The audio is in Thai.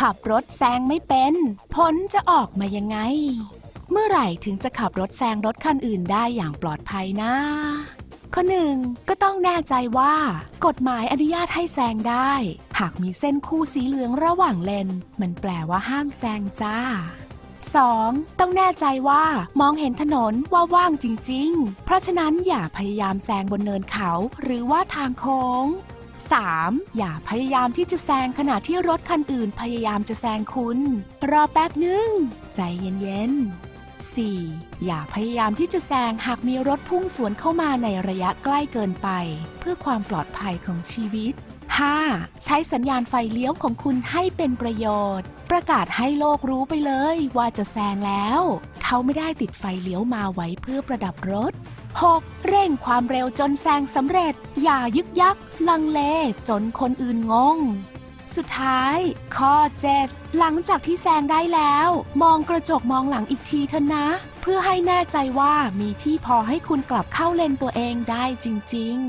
ขับรถแซงไม่เป็น ผลจะออกมายังไง เมื่อไหร่ถึงจะขับรถแซงรถคันอื่นได้อย่างปลอดภัยนะ ข้อหนึ่งก็ต้องแน่ใจว่า กฎหมายอนุญาตให้แซงได้ หากมีเส้นคู่สีเหลืองระหว่างเลน มันแปลว่าห้ามแซงจ้า 2. ต้องแน่ใจว่ามองเห็นถนนว่าว่างจริง ๆ เพราะฉะนั้นอย่าพยายามแซงบนเนินเขา หรือว่าทางโค้ง 3. อย่าพยายามที่จะแซงขณะที่รถคันอื่นพยายามจะแซงคุณ รอแป๊บหนึ่งใจเย็นๆ 4. อย่าพยายามที่จะแซงหากมีรถพุ่งสวนเข้ามาในระยะใกล้เกินไป เพื่อความปลอดภัยของชีวิต 5. ใช้สัญญาณไฟเลี้ยวของคุณให้เป็นประโยชน์ ประกาศให้โลกรู้ไปเลยว่าจะแซงแล้ว เขาไม่ได้ติดไฟเลี้ยวมาไว้เพื่อประดับรถ 6. เร่งความเร็วจนแซงสำเร็จ อย่ายึกยัก ลังเลจนคนอื่นงง สุดท้าย ข้อ 7 หลังจากที่แซงได้แล้ว มองกระจกมองหลังอีกทีเถอะนะ เพื่อให้แน่ใจว่ามีที่พอให้คุณกลับเข้าเลนตัวเองได้จริง ๆ